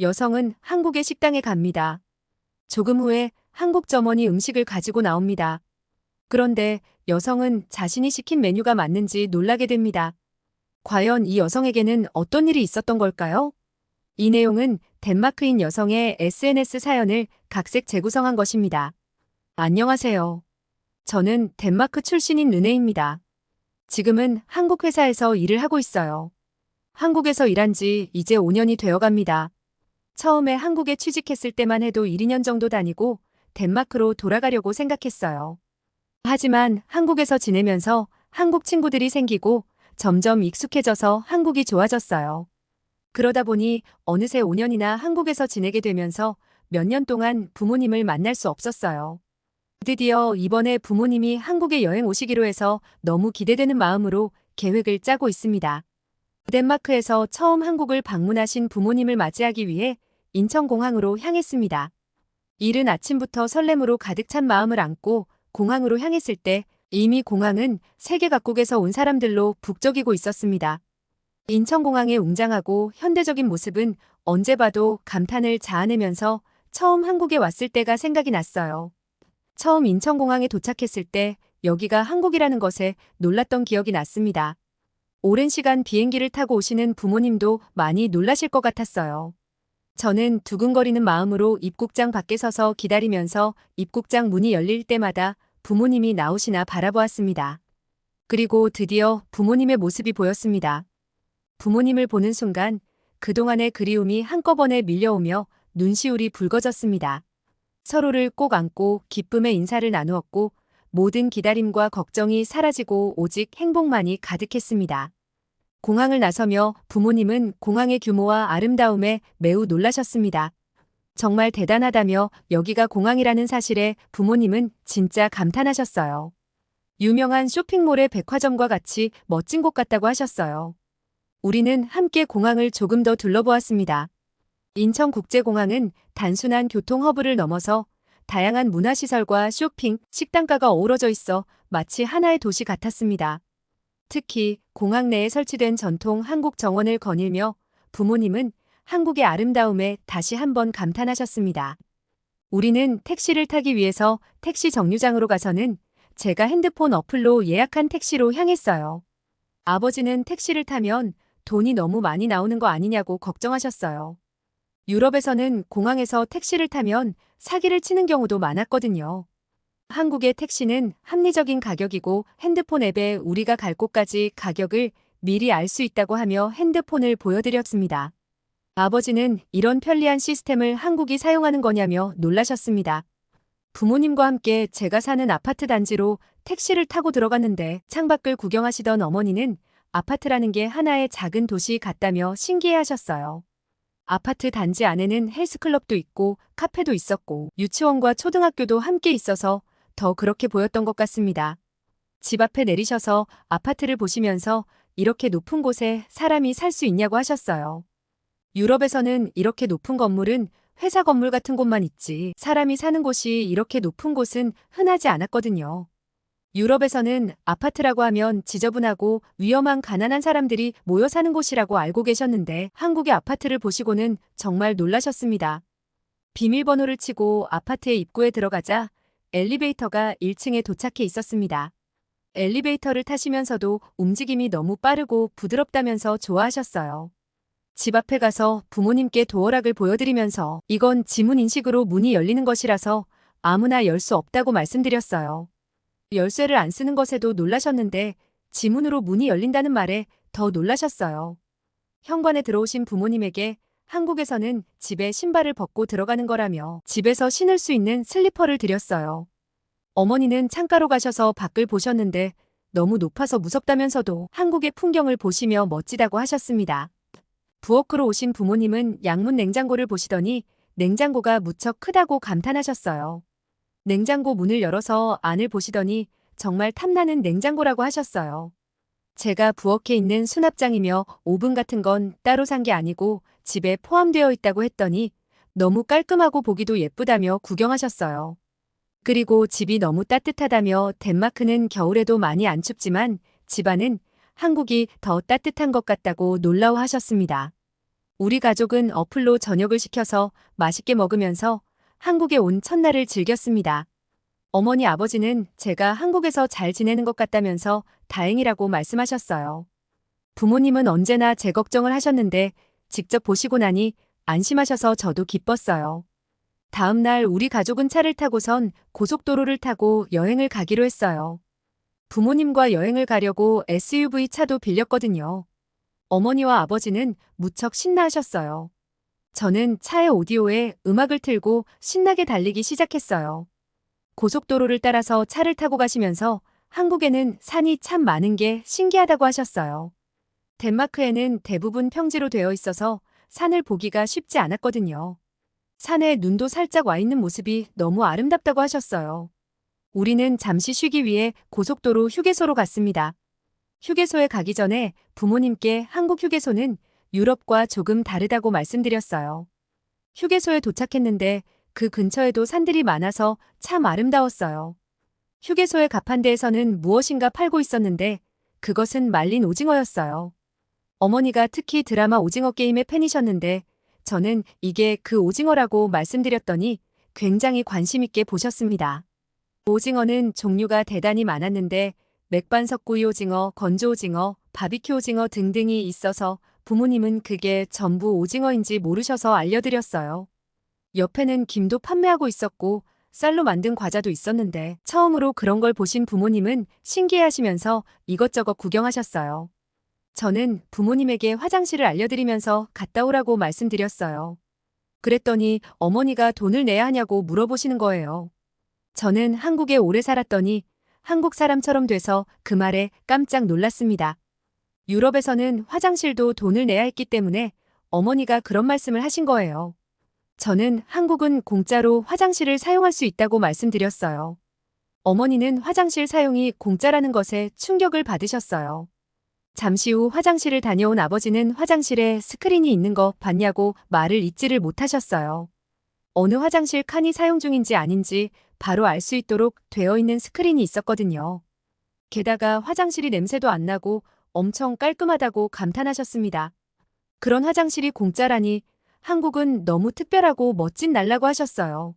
여성은 한국의 식당에 갑니다. 조금 후에 한국 점원이 음식을 가지고 나옵니다. 그런데 여성은 자신이 시킨 메뉴가 맞는지 놀라게 됩니다. 과연 이 여성에게는 어떤 일이 있었던 걸까요? 이 내용은 덴마크인 여성의 SNS 사연을 각색 재구성한 것입니다. 안녕하세요. 저는 덴마크 출신인 르네입니다. 지금은 한국 회사에서 일을 하고 있어요. 한국에서 일한 지 이제 5년이 되어 갑니다. 처음에 한국에 취직했을 때만 해도 1, 2년 정도 다니고 덴마크로 돌아가려고 생각했어요. 하지만 한국에서 지내면서 한국 친구들이 생기고 점점 익숙해져서 한국이 좋아졌어요. 그러다 보니 어느새 5년이나 한국에서 지내게 되면서 몇 년 동안 부모님을 만날 수 없었어요. 드디어 이번에 부모님이 한국에 여행 오시기로 해서 너무 기대되는 마음으로 계획을 짜고 있습니다. 덴마크에서 처음 한국을 방문하신 부모님을 맞이하기 위해 인천공항으로 향했습니다. 이른 아침부터 설렘으로 가득 찬 마음을 안고 공항으로 향했을 때 이미 공항은 세계 각국에서 온 사람들로 북적이고 있었습니다. 인천공항의 웅장하고 현대적인 모습은 언제 봐도 감탄을 자아내면서 처음 한국에 왔을 때가 생각이 났어요. 처음 인천공항에 도착했을 때 여기가 한국이라는 것에 놀랐던 기억이 났습니다. 오랜 시간 비행기를 타고 오시는 부모님도 많이 놀라실 것 같았어요. 저는 두근거리는 마음으로 입국장 밖에 서서 기다리면서 입국장 문이 열릴 때마다 부모님이 나오시나 바라보았습니다. 그리고 드디어 부모님의 모습이 보였습니다. 부모님을 보는 순간 그동안의 그리움이 한꺼번에 밀려오며 눈시울이 붉어졌습니다. 서로를 꼭 안고 기쁨의 인사를 나누었고 모든 기다림과 걱정이 사라지고 오직 행복만이 가득했습니다. 공항을 나서며 부모님은 공항의 규모와 아름다움에 매우 놀라셨습니다. 정말 대단하다며 여기가 공항이라는 사실에 부모님은 진짜 감탄하셨어요. 유명한 쇼핑몰의 백화점과 같이 멋진 곳 같다고 하셨어요. 우리는 함께 공항을 조금 더 둘러보았습니다. 인천국제공항은 단순한 교통 허브를 넘어서 다양한 문화시설과 쇼핑, 식당가가 어우러져 있어 마치 하나의 도시 같았습니다. 특히 공항 내에 설치된 전통 한국 정원을 거닐며 부모님은 한국의 아름다움에 다시 한번 감탄하셨습니다. 우리는 택시를 타기 위해서 택시 정류장으로 가서는 제가 핸드폰 어플로 예약한 택시로 향했어요. 아버지는 택시를 타면 돈이 너무 많이 나오는 거 아니냐고 걱정하셨어요. 유럽에서는 공항에서 택시를 타면 사기를 치는 경우도 많았거든요. 한국의 택시는 합리적인 가격이고 핸드폰 앱에 우리가 갈 곳까지 가격을 미리 알 수 있다고 하며 핸드폰을 보여드렸습니다. 아버지는 이런 편리한 시스템을 한국이 사용하는 거냐며 놀라셨습니다. 부모님과 함께 제가 사는 아파트 단지로 택시를 타고 들어갔는데 창밖을 구경하시던 어머니는 아파트라는 게 하나의 작은 도시 같다며 신기해 하셨어요. 아파트 단지 안에는 헬스클럽도 있고 카페도 있었고 유치원과 초등학교도 함께 있어서 더 그렇게 보였던 것 같습니다. 집 앞에 내리셔서 아파트를 보시면서 이렇게 높은 곳에 사람이 살 수 있냐고 하셨어요. 유럽에서는 이렇게 높은 건물은 회사 건물 같은 곳만 있지 사람이 사는 곳이 이렇게 높은 곳은 흔하지 않았거든요. 유럽에서는 아파트라고 하면 지저분하고 위험한 가난한 사람들이 모여 사는 곳이라고 알고 계셨는데 한국의 아파트를 보시고는 정말 놀라셨습니다. 비밀번호를 치고 아파트의 입구에 들어가자 엘리베이터가 1층에 도착해 있었습니다. 엘리베이터를 타시면서도 움직임이 너무 빠르고 부드럽다면서 좋아하셨어요. 집 앞에 가서 부모님께 도어락을 보여드리면서 이건 지문 인식으로 문이 열리는 것이라서 아무나 열 수 없다고 말씀드렸어요. 열쇠를 안 쓰는 것에도 놀라셨는데 지문으로 문이 열린다는 말에 더 놀라셨어요. 현관에 들어오신 부모님에게 한국에서는 집에 신발을 벗고 들어가는 거라며 집에서 신을 수 있는 슬리퍼를 드렸어요. 어머니는 창가로 가셔서 밖을 보셨는데 너무 높아서 무섭다면서도 한국의 풍경을 보시며 멋지다고 하셨습니다. 부엌으로 오신 부모님은 양문 냉장고를 보시더니 냉장고가 무척 크다고 감탄하셨어요. 냉장고 문을 열어서 안을 보시더니 정말 탐나는 냉장고라고 하셨어요. 제가 부엌에 있는 수납장이며 오븐 같은 건 따로 산 게 아니고 집에 포함되어 있다고 했더니 너무 깔끔하고 보기도 예쁘다며 구경하셨어요. 그리고 집이 너무 따뜻하다며 덴마크는 겨울에도 많이 안 춥지만 집안은 한국이 더 따뜻한 것 같다고 놀라워하셨습니다. 우리 가족은 어플로 저녁을 시켜서 맛있게 먹으면서 한국에 온 첫날을 즐겼습니다. 어머니 아버지는 제가 한국에서 잘 지내는 것 같다면서 다행이라고 말씀하셨어요. 부모님은 언제나 제 걱정을 하셨는데 직접 보시고 나니 안심하셔서 저도 기뻤어요. 다음 날 우리 가족은 차를 타고선 고속도로를 타고 여행을 가기로 했어요. 부모님과 여행을 가려고 SUV 차도 빌렸거든요. 어머니와 아버지는 무척 신나하셨어요. 저는 차의 오디오에 음악을 틀고 신나게 달리기 시작했어요. 고속도로를 따라서 차를 타고 가시면서 한국에는 산이 참 많은 게 신기하다고 하셨어요. 덴마크에는 대부분 평지로 되어 있어서 산을 보기가 쉽지 않았거든요. 산에 눈도 살짝 와 있는 모습이 너무 아름답다고 하셨어요. 우리는 잠시 쉬기 위해 고속도로 휴게소로 갔습니다. 휴게소에 가기 전에 부모님께 한국 휴게소는 유럽과 조금 다르다고 말씀드렸어요. 휴게소에 도착했는데 그 근처에도 산들이 많아서 참 아름다웠어요. 휴게소의 가판대에서는 무엇인가 팔고 있었는데 그것은 말린 오징어였어요. 어머니가 특히 드라마 오징어 게임의 팬이셨는데 저는 이게 그 오징어라고 말씀드렸더니 굉장히 관심있게 보셨습니다. 오징어는 종류가 대단히 많았는데 맥반석구이 오징어, 건조 오징어, 바비큐 오징어 등등이 있어서 부모님은 그게 전부 오징어인지 모르셔서 알려드렸어요. 옆에는 김도 판매하고 있었고 쌀로 만든 과자도 있었는데 처음으로 그런 걸 보신 부모님은 신기해하시면서 이것저것 구경하셨어요. 저는 부모님에게 화장실을 알려드리면서 갔다 오라고 말씀드렸어요. 그랬더니 어머니가 돈을 내야 하냐고 물어보시는 거예요. 저는 한국에 오래 살았더니 한국 사람처럼 돼서 그 말에 깜짝 놀랐습니다. 유럽에서는 화장실도 돈을 내야 했기 때문에 어머니가 그런 말씀을 하신 거예요. 저는 한국은 공짜로 화장실을 사용할 수 있다고 말씀드렸어요. 어머니는 화장실 사용이 공짜라는 것에 충격을 받으셨어요. 잠시 후 화장실을 다녀온 아버지는 화장실에 스크린이 있는 거 봤냐고 말을 잊지를 못하셨어요. 어느 화장실 칸이 사용 중인지 아닌지 바로 알 수 있도록 되어 있는 스크린이 있었거든요. 게다가 화장실이 냄새도 안 나고 엄청 깔끔하다고 감탄하셨습니다. 그런 화장실이 공짜라니 한국은 너무 특별하고 멋진 날라고 하셨어요.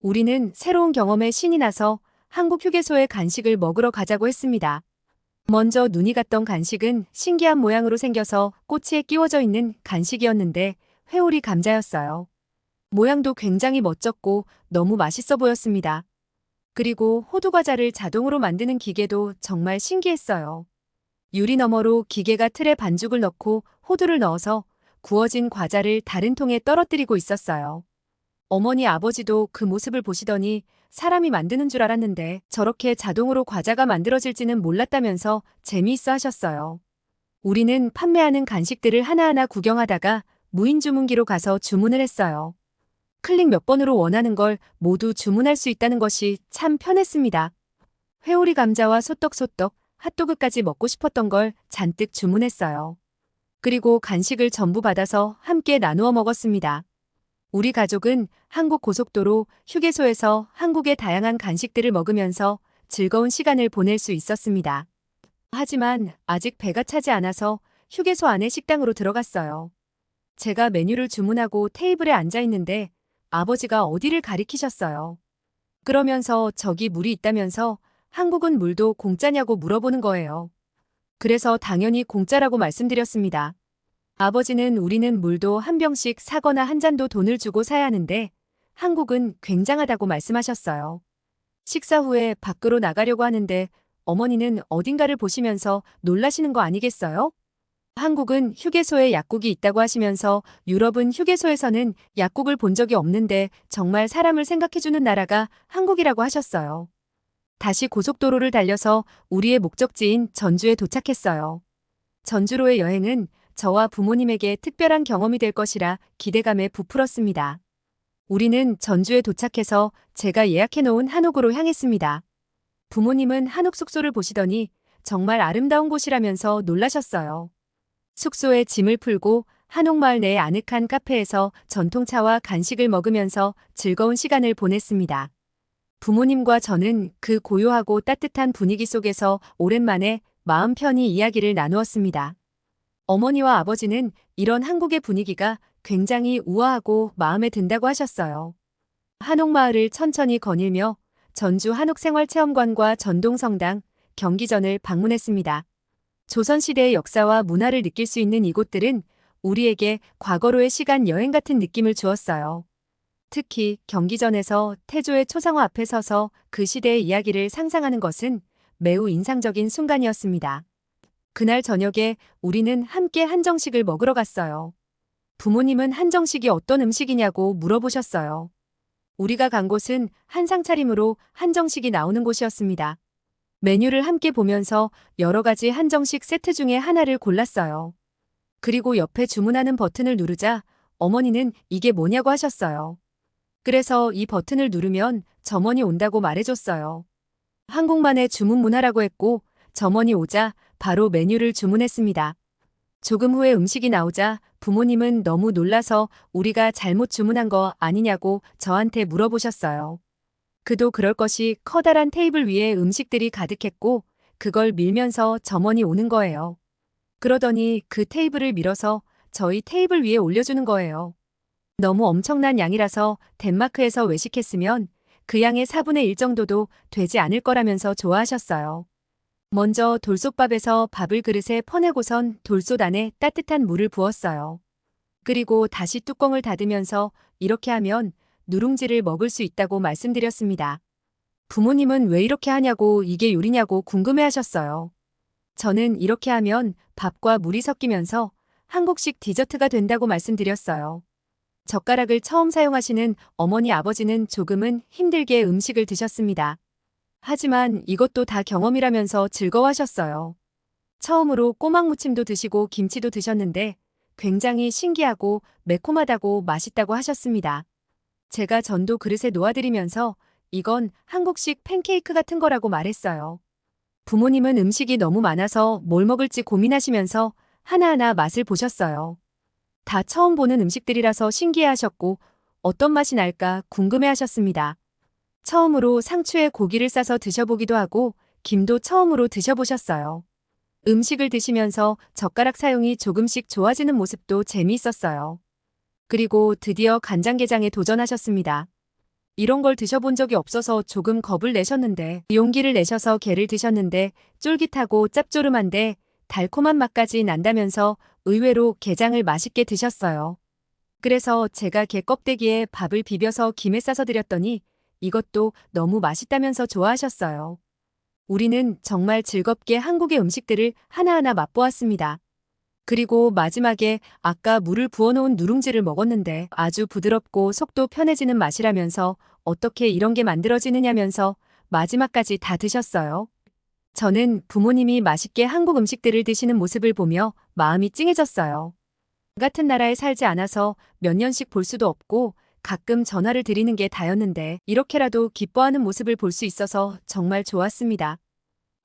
우리는 새로운 경험에 신이 나서 한국 휴게소에 간식을 먹으러 가자고 했습니다. 먼저 눈이 갔던 간식은 신기한 모양으로 생겨서 꼬치에 끼워져 있는 간식이었는데 회오리 감자였어요. 모양도 굉장히 멋졌고 너무 맛있어 보였습니다. 그리고 호두 과자를 자동으로 만드는 기계도 정말 신기했어요. 유리 너머로 기계가 틀에 반죽을 넣고 호두를 넣어서 구워진 과자를 다른 통에 떨어뜨리고 있었어요. 어머니 아버지도 그 모습을 보시더니 사람이 만드는 줄 알았는데 저렇게 자동으로 과자가 만들어질지는 몰랐다면서 재미있어 하셨어요. 우리는 판매하는 간식들을 하나하나 구경하다가 무인 주문기로 가서 주문을 했어요. 클릭 몇 번으로 원하는 걸 모두 주문할 수 있다는 것이 참 편했습니다. 회오리 감자와 소떡소떡, 핫도그까지 먹고 싶었던 걸 잔뜩 주문했어요. 그리고 간식을 전부 받아서 함께 나누어 먹었습니다. 우리 가족은 한국 고속도로 휴게소에서 한국의 다양한 간식들을 먹으면서 즐거운 시간을 보낼 수 있었습니다. 하지만 아직 배가 차지 않아서 휴게소 안에 식당으로 들어갔어요. 제가 메뉴를 주문하고 테이블에 앉아 있는데 아버지가 어디를 가리키셨어요. 그러면서 저기 물이 있다면서 한국은 물도 공짜냐고 물어보는 거예요. 그래서 당연히 공짜라고 말씀드렸습니다. 아버지는 우리는 물도 한 병씩 사거나 한 잔도 돈을 주고 사야 하는데 한국은 굉장하다고 말씀하셨어요. 식사 후에 밖으로 나가려고 하는데 어머니는 어딘가를 보시면서 놀라시는 거 아니겠어요? 한국은 휴게소에 약국이 있다고 하시면서 유럽은 휴게소에서는 약국을 본 적이 없는데 정말 사람을 생각해주는 나라가 한국이라고 하셨어요. 다시 고속도로를 달려서 우리의 목적지인 전주에 도착했어요. 전주로의 여행은 저와 부모님에게 특별한 경험이 될 것이라 기대감에 부풀었습니다. 우리는 전주에 도착해서 제가 예약해 놓은 한옥으로 향했습니다. 부모님은 한옥 숙소를 보시더니 정말 아름다운 곳이라면서 놀라셨어요. 숙소에 짐을 풀고 한옥마을 내 아늑한 카페에서 전통차와 간식을 먹으면서 즐거운 시간을 보냈습니다. 부모님과 저는 그 고요하고 따뜻한 분위기 속에서 오랜만에 마음 편히 이야기를 나누었습니다. 어머니와 아버지는 이런 한국의 분위기가 굉장히 우아하고 마음에 든다고 하셨어요. 한옥마을을 천천히 거닐며 전주 한옥생활체험관과 전동성당, 경기전을 방문했습니다. 조선시대의 역사와 문화를 느낄 수 있는 이곳들은 우리에게 과거로의 시간 여행 같은 느낌을 주었어요. 특히 경기전에서 태조의 초상화 앞에 서서 그 시대의 이야기를 상상하는 것은 매우 인상적인 순간이었습니다. 그날 저녁에 우리는 함께 한정식을 먹으러 갔어요. 부모님은 한정식이 어떤 음식이냐고 물어보셨어요. 우리가 간 곳은 한상 차림으로 한정식이 나오는 곳이었습니다. 메뉴를 함께 보면서 여러 가지 한정식 세트 중에 하나를 골랐어요. 그리고 옆에 주문하는 버튼을 누르자 어머니는 이게 뭐냐고 하셨어요. 그래서 이 버튼을 누르면 점원이 온다고 말해줬어요. 한국만의 주문 문화라고 했고 점원이 오자 바로 메뉴를 주문했습니다. 조금 후에 음식이 나오자 부모님은 너무 놀라서 우리가 잘못 주문한 거 아니냐고 저한테 물어보셨어요. 그도 그럴 것이 커다란 테이블 위에 음식들이 가득했고 그걸 밀면서 점원이 오는 거예요. 그러더니 그 테이블을 밀어서 저희 테이블 위에 올려주는 거예요. 너무 엄청난 양이라서 덴마크에서 외식했으면 그 양의 4분의 1 정도도 되지 않을 거라면서 좋아하셨어요. 먼저 돌솥밥에서 밥을 그릇에 퍼내고선 돌솥 안에 따뜻한 물을 부었어요. 그리고 다시 뚜껑을 닫으면서 이렇게 하면 누룽지를 먹을 수 있다고 말씀드렸습니다. 부모님은 왜 이렇게 하냐고 이게 요리냐고 궁금해 하셨어요. 저는 이렇게 하면 밥과 물이 섞이면서 한국식 디저트가 된다고 말씀드렸어요. 젓가락을 처음 사용하시는 어머니 아버지는 조금은 힘들게 음식을 드셨습니다. 하지만 이것도 다 경험이라면서 즐거워하셨어요. 처음으로 꼬막 무침도 드시고 김치도 드셨는데 굉장히 신기하고 매콤하다고 맛있다고 하셨습니다. 제가 전도 그릇에 놓아드리면서 이건 한국식 팬케이크 같은 거라고 말했어요. 부모님은 음식이 너무 많아서 뭘 먹을지 고민하시면서 하나하나 맛을 보셨어요. 다 처음 보는 음식들이라서 신기해 하셨고 어떤 맛이 날까 궁금해 하셨습니다. 처음으로 상추에 고기를 싸서 드셔보기도 하고 김도 처음으로 드셔보셨어요. 음식을 드시면서 젓가락 사용이 조금씩 좋아지는 모습도 재미있었어요. 그리고 드디어 간장게장에 도전하셨습니다. 이런 걸 드셔본 적이 없어서 조금 겁을 내셨는데 용기를 내셔서 게를 드셨는데 쫄깃하고 짭조름한데 달콤한 맛까지 난다면서 의외로 게장을 맛있게 드셨어요. 그래서 제가 게 껍데기에 밥을 비벼서 김에 싸서 드렸더니 이것도 너무 맛있다면서 좋아하셨어요. 우리는 정말 즐겁게 한국의 음식들을 하나하나 맛보았습니다. 그리고 마지막에 아까 물을 부어놓은 누룽지를 먹었는데 아주 부드럽고 속도 편해지는 맛이라면서 어떻게 이런 게 만들어지느냐면서 마지막까지 다 드셨어요. 저는 부모님이 맛있게 한국 음식들을 드시는 모습을 보며 마음이 찡해졌어요. 같은 나라에 살지 않아서 몇 년씩 볼 수도 없고 가끔 전화를 드리는 게 다였는데 이렇게라도 기뻐하는 모습을 볼 수 있어서 정말 좋았습니다.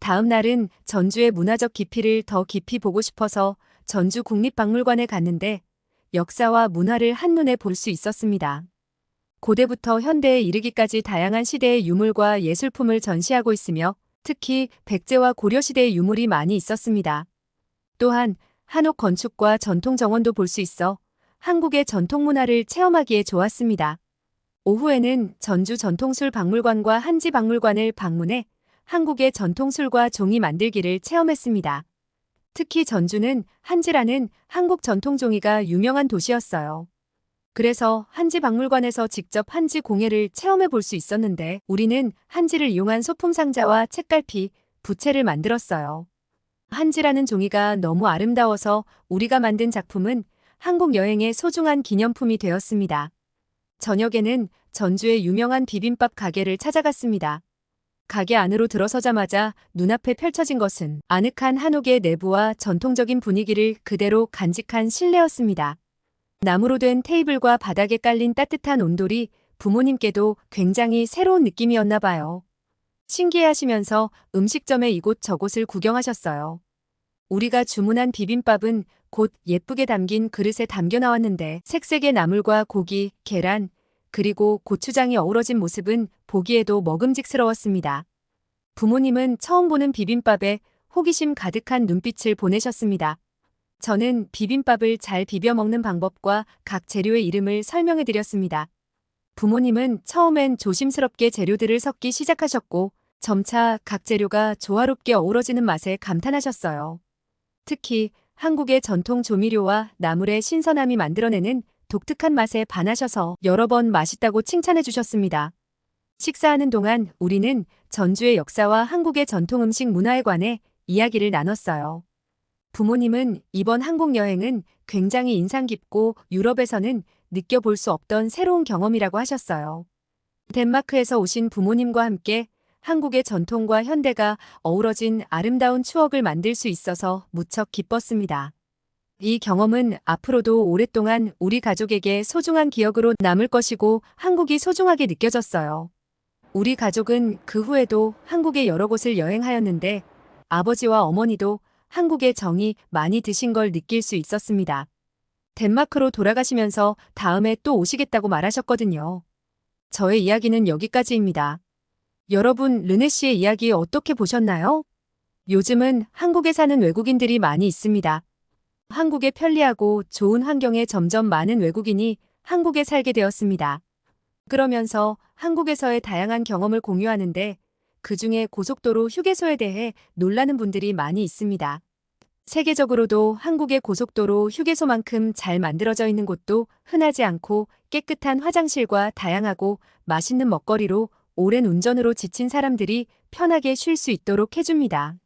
다음 날은 전주의 문화적 깊이를 더 깊이 보고 싶어서 전주 국립박물관에 갔는데 역사와 문화를 한눈에 볼 수 있었습니다. 고대부터 현대에 이르기까지 다양한 시대의 유물과 예술품을 전시하고 있으며 특히 백제와 고려시대의 유물이 많이 있었습니다. 또한 한옥 건축과 전통 정원도 볼 수 있어 한국의 전통 문화를 체험하기에 좋았습니다. 오후에는 전주 전통술 박물관과 한지 박물관을 방문해 한국의 전통술과 종이 만들기를 체험했습니다. 특히 전주는 한지라는 한국 전통종이가 유명한 도시였어요. 그래서 한지 박물관에서 직접 한지 공예를 체험해 볼 수 있었는데 우리는 한지를 이용한 소품 상자와 책갈피, 부채를 만들었어요. 한지라는 종이가 너무 아름다워서 우리가 만든 작품은 한국 여행의 소중한 기념품이 되었습니다. 저녁에는 전주의 유명한 비빔밥 가게를 찾아갔습니다. 가게 안으로 들어서자마자 눈앞에 펼쳐진 것은 아늑한 한옥의 내부와 전통적인 분위기를 그대로 간직한 실내였습니다. 나무로 된 테이블과 바닥에 깔린 따뜻한 온돌이 부모님께도 굉장히 새로운 느낌이었나 봐요. 신기해하시면서 음식점의 이곳 저곳을 구경하셨어요. 우리가 주문한 비빔밥은 곧 예쁘게 담긴 그릇에 담겨 나왔는데 색색의 나물과 고기, 계란, 그리고 고추장이 어우러진 모습은 보기에도 먹음직스러웠습니다. 부모님은 처음 보는 비빔밥에 호기심 가득한 눈빛을 보내셨습니다. 저는 비빔밥을 잘 비벼 먹는 방법과 각 재료의 이름을 설명해 드렸습니다. 부모님은 처음엔 조심스럽게 재료들을 섞기 시작하셨고 점차 각 재료가 조화롭게 어우러지는 맛에 감탄하셨어요. 특히 한국의 전통 조미료와 나물의 신선함이 만들어내는 독특한 맛에 반하셔서 여러 번 맛있다고 칭찬해 주셨습니다. 식사하는 동안 우리는 전주의 역사와 한국의 전통 음식 문화에 관해 이야기를 나눴어요. 부모님은 이번 한국 여행은 굉장히 인상 깊고 유럽에서는 느껴볼 수 없던 새로운 경험이라고 하셨어요. 덴마크에서 오신 부모님과 함께 한국의 전통과 현대가 어우러진 아름다운 추억을 만들 수 있어서 무척 기뻤습니다. 이 경험은 앞으로도 오랫동안 우리 가족에게 소중한 기억으로 남을 것이고 한국이 소중하게 느껴졌어요. 우리 가족은 그 후에도 한국의 여러 곳을 여행하였는데 아버지와 어머니도 한국의 정이 많이 드신 걸 느낄 수 있었습니다. 덴마크로 돌아가시면서 다음에 또 오시겠다고 말하셨거든요. 저의 이야기는 여기까지입니다. 여러분, 르네 씨의 이야기 어떻게 보셨나요? 요즘은 한국에 사는 외국인들이 많이 있습니다. 한국에 편리하고 좋은 환경에 점점 많은 외국인이 한국에 살게 되었습니다. 그러면서 한국에서의 다양한 경험을 공유하는데 그 중에 고속도로 휴게소에 대해 놀라는 분들이 많이 있습니다. 세계적으로도 한국의 고속도로 휴게소만큼 잘 만들어져 있는 곳도 흔하지 않고 깨끗한 화장실과 다양하고 맛있는 먹거리로 오랜 운전으로 지친 사람들이 편하게 쉴 수 있도록 해줍니다.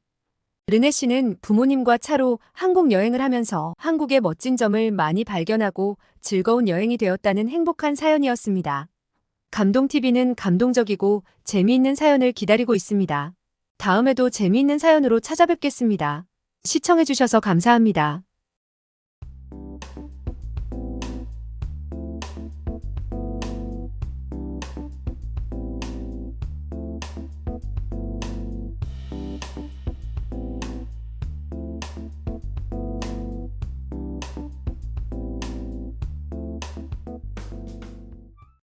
르네 씨는 부모님과 차로 한국 여행을 하면서 한국의 멋진 점을 많이 발견하고 즐거운 여행이 되었다는 행복한 사연이었습니다. 감동TV는 감동적이고 재미있는 사연을 기다리고 있습니다. 다음에도 재미있는 사연으로 찾아뵙겠습니다. 시청해주셔서 감사합니다.